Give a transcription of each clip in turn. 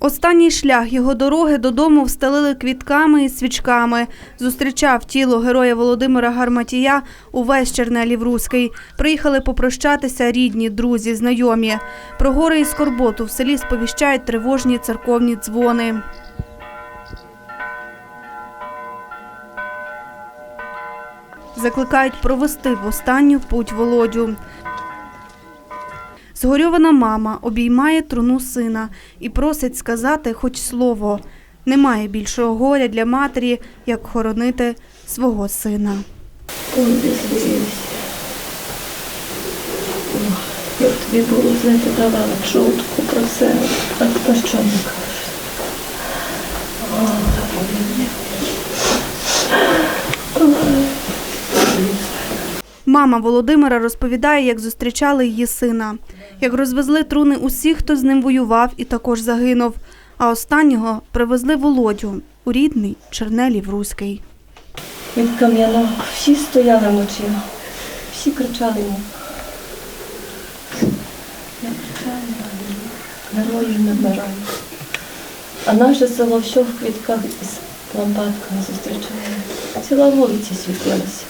Останній шлях його дороги додому встелили квітками і свічками. Зустрічав тіло героя Володимира Гарматія увесь Чернелів Руський. Приїхали попрощатися рідні, друзі, знайомі. Про гори і скорботу в селі сповіщають тривожні церковні дзвони. Закликають провести в останню путь Володю. Згорьована мама обіймає труну сина і просить сказати хоч слово. Немає більшого горя для матері, як хоронити свого сина. Ой, Як тобі було знати, давала чутку про це, а про що не кажеш? Мама Володимира розповідає, як зустрічали її сина, як розвезли труни усіх, хто з ним воював і також загинув. А останнього привезли Володю у рідний Чернелів Руський. Від кам'янок всі стояли вночі, всі кричали йому. Кричала, не. А наше село все в квітках із лампадками зустрічає. Ціла вулиця світилася.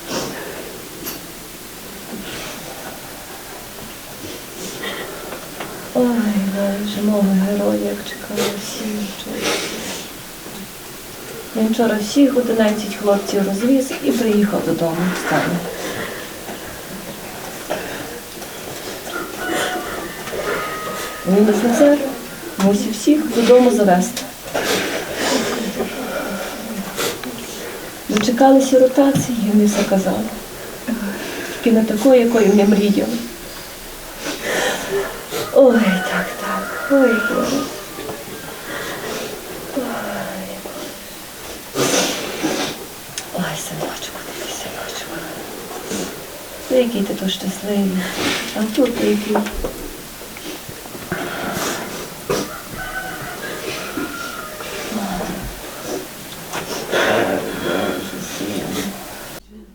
Ой, Мого героя, як чекали всі. вчора. Він вчора всіх 11 хлопців розвіз і приїхав додому в встане. Він офіцер мусив всіх додому завести. Дочекалися ротації, і вони все казали. Тільки не такої, якої ми мріяли. Ой. Ой, Боже. Ой, синочку, ти синочку. Який ти тут щасливий. А тут який.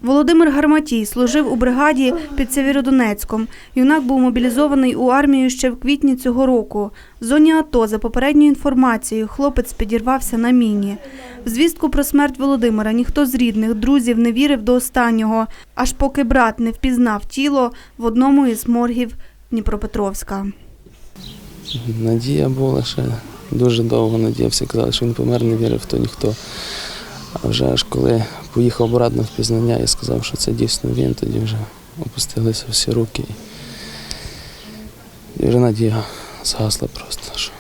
Володимир Гарматій служив у бригаді під Сєвєродонецьком. Юнак був мобілізований у армію ще в квітні цього року. В зоні АТО, за попередньою інформацією, хлопець підірвався на міні. В звістку про смерть Володимира ніхто з рідних, друзів не вірив до останнього, аж поки брат не впізнав тіло в одному із моргів Дніпропетровська. Надія була ще дуже довго надіявся. Казали, що він помер, не вірив то ніхто. А вже аж коли поїхав брат на впізнання і сказав, що це дійсно він, тоді вже опустилися всі руки. І вже надія згасла просто. Що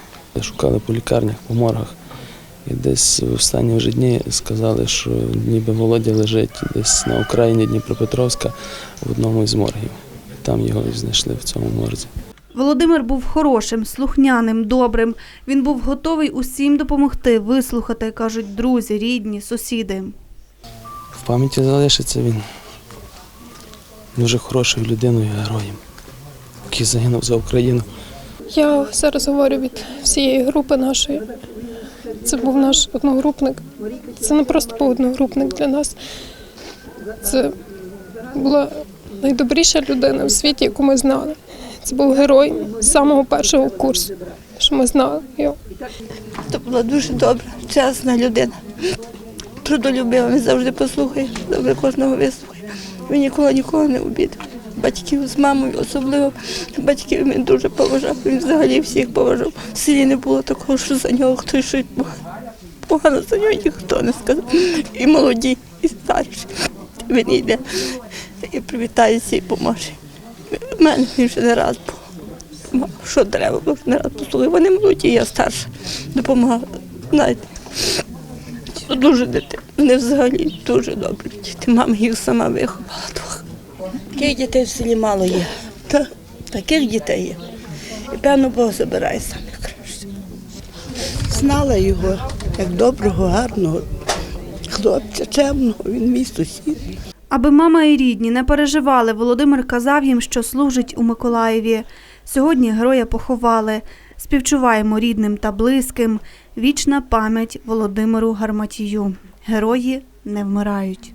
шукали по лікарнях, по моргах. І десь в останні вже дні сказали, що ніби Володя лежить десь на Україні Дніпропетровська в одному із моргів. Там його і знайшли в цьому морзі. Володимир був хорошим, слухняним, добрим. Він був готовий усім допомогти, вислухати, кажуть друзі, рідні, сусіди. В пам'яті залишиться він дуже хорошою людиною, героєм, який загинув за Україну. Я зараз говорю від всієї групи нашої. Це був наш одногрупник. Це не просто був одногрупник для нас. Це була найдобріша людина в світі, яку ми знали. Це був герой з самого першого курсу, що ми знали його. Це була дуже добра, чесна людина. Трудолюбива, він завжди послухає, завжди кожного вислухає. Він ніколи нікого не обідав. Батьків з мамою особливо. Батьків він дуже поважав. Він взагалі всіх поважав. В селі не було такого, що за нього хтось щось погано. Погано за нього ніхто не сказав. І молоді, і старші. Він йде і привітається і поможе. У мене він вже не раз був. Що треба, не раз послухай. Вони молоді, я старша. Допомагала. Знаєте. Дуже дитина. Вони взагалі дуже добрі діти. Мама їх сама виховала двох. Таких дітей в селі мало є. Та Таких дітей є. І певно Бог забирає саме краще. знала його як доброго, гарного хлопця, чемного, він мій сусід. Аби мама і рідні не переживали, Володимир казав їм, що служить у Миколаєві. Сьогодні героя поховали. Співчуваємо рідним та близьким. Вічна пам'ять Володимиру Гарматію. Герої не вмирають.